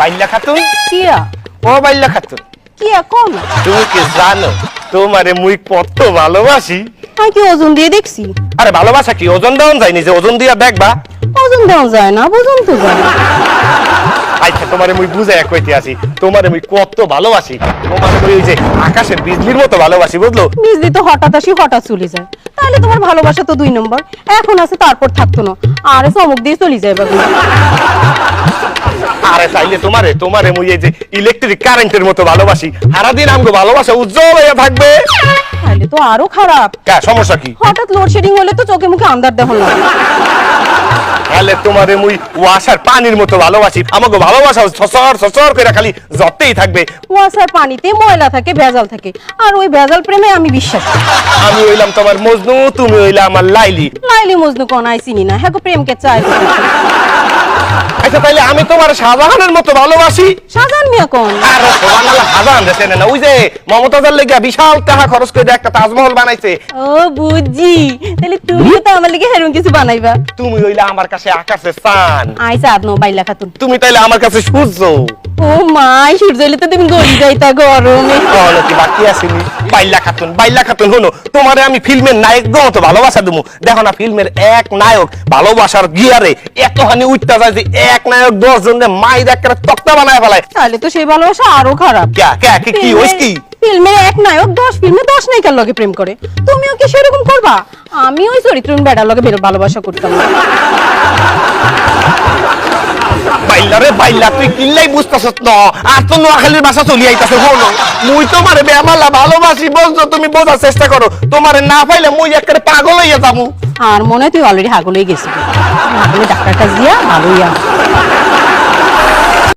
বাইল্লা খাতুন? কিয়া? ও বাইল্লা খাতুন। কিয়া কোন? তুমি কি জানো তোমারে মুই কত ভালোবাসি? আমি কি ওজন দিয়ে দেখছি। আরে ভালোবাসা কি? ওজন দেওয়ান যায়নি যে ওজন দিয়া দেখবা? ওজন দেওয়া যায় না বুঝুন তো যায় না। আচ্ছা তোমারে মুই বুঝাই কইতে আসি তোমারে মুই কত ভালোবাসি। তোমারে মুই ওই যে আকাশের বিজলির মতো ভালোবাসি বুঝলো? বিজলি তো হঠাৎ আসি হঠাৎ চলে যায়। তাহলে তোমার ভালোবাসা তো দুই নম্বর। এখন আছে তারপর থাকতো না। আরে চমক দিয়ে চলে যায় বাবু। আরে চাইলে তোমারে তোমারে মুই এই যে ইলেকট্রিক কারেন্টের মতো ভালোবাসি। সারাদিন আমগো ভালোবাসা উজ্জ্বল হয়ে থাকবে। তাহলে তো আরও খারাপ। কা সমস্যা কি? হঠাৎ লোডশেডিং হলে তো চোখে মুখে আন্দার দেহ না তাহলে তোমারে মুই ওয়াসার পানির মতো ভালোবাসি। আমাকে ভালোবাসা সসর সসর করে খালি যতেই থাকবে। পানিতে ময়লা থাকে ভেজাল থাকে। আর ওই ভেজাল প্রেমে আমি বিশ্বাস আমি হইলাম তোমার মজনু তুমি হইলা আমার লাইলি। লাইলি মজনু কোন আই চিনি না। হ্যাঁ প্রেমকে চাই আচ্ছা তাইলে আমি তোমার শাহজাহানের মতো ভালোবাসি? সাজান মিয়া কোন? আর সুবহানাল্লাহ শাহজাহান না। ওই যে মমতাজের লেগে বিশাল টাকা খরচ করে একটা তাজমহল বানাইছে। ও বুঝি তাহলে তুমিও তো আমার লিগে হেরুন কিছু বানাইবা। তুমি হইলা আমার কাছে আকাশে চান আইসা বাইলা খাতুন তুমি তাইলে আমার কাছে সূর্য। ও মাই সূর্য হইলে তো তুমি গড়ি যাইতা গরমে। তাহলে কি বাকি আসেনি বাইল্লা খাতুন বাইল্লা খাতুন হলো তোমারে আমি ফিল্মের নায়ক ভালোবাসা দেবো দেখো না ফিল্মের এক নায়ক ভালোবাসার গিয়ারে এতখানি উঠতে যায় যে এক নায়ক দশ একটা তক্তা বানায় ফেলায়। তাহলে তো সেই ভালোবাসা আরও খারাপ। ক্যা ক্যা কি এক নায়ক দশ ফিল্মে দশ নায়িকার লগে প্রেম করে? তুমিও কি সেরকম করবা? আমি ওই চরিত্রহীন বেড়ার লগে বেরো ভালোবাসা করতাম। বাইল্লা তুই কিল্লাই বুঝতেছস না। আর তো নোয়াখালীর ভাষা চলি আইতাছে হলো মুই তোমারে বেমালা ভালোবাসি, বলছো তুমি বোঝার চেষ্টা করো। তোমারে না পাইলে মুই একেবারে পাগল হইয়া যাব। আর মনে তুই অলরেডি হাগল হয়ে গেছিস ডাক্তার কাছে দিয়া ভালোই আস